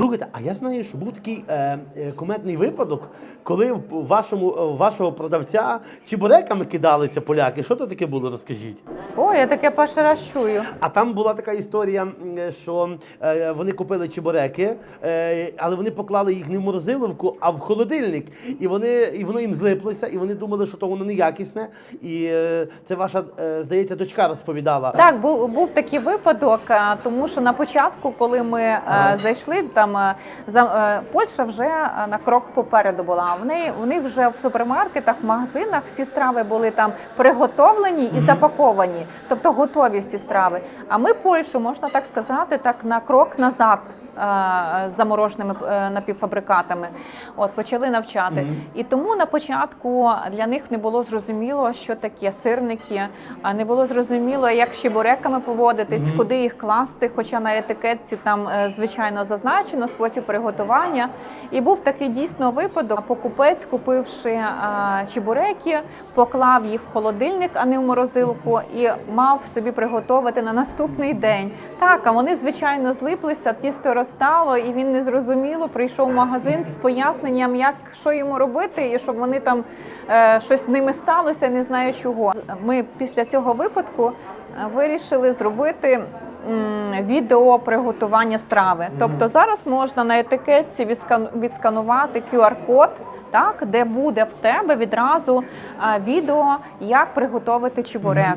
Слухайте, а я знаю, що був такий е, е, куметний випадок, коли в вашому е, вашого продавця чебуреками кидалися поляки. Що то таке було? Розкажіть. О, я таке перший раз чую. А там була така історія, е, що е, вони купили чебуреки, е, але вони поклали їх не в морозиловку, а в холодильник. І вони і воно їм злиплося, і вони думали, що то воно неякісне. І е, це ваша, е, здається, дочка розповідала. Так, був, був такий випадок, тому що на початку, коли ми е, зайшли, там е, за е, Польща вже е, на крок попереду була. В неї вони вже в супермаркетах, в магазинах всі страви були там приготовлені і запаковані, тобто готові всі страви. А ми Польщу, можна так сказати, так на крок назад. Е, Замороженими е, напівфабрикатами, от почали навчати, і тому на початку для них не було зрозуміло, що таке сирники, а не було зрозуміло, як з чебуреками поводитись, куди їх класти. Хоча на етикетці там е, звичайно зазначено спосіб приготування. І був такий дійсно випадок. Покупець, купивши чебуреки, поклав їх в холодильник, а не в морозилку, і мав собі приготувати на наступний день. Так, а вони звичайно злиплися, тісто розтало, і він незрозуміло прийшов в магазин з поясненням, як що йому робити, і щоб вони там е, щось з ними сталося, не знаю чого. Ми після цього випадку е, вирішили зробити. Відео приготування страви. Тобто зараз можна на етикетці відсканувати QR-код, так, де буде в тебе відразу е, відео, як приготувати чебурека.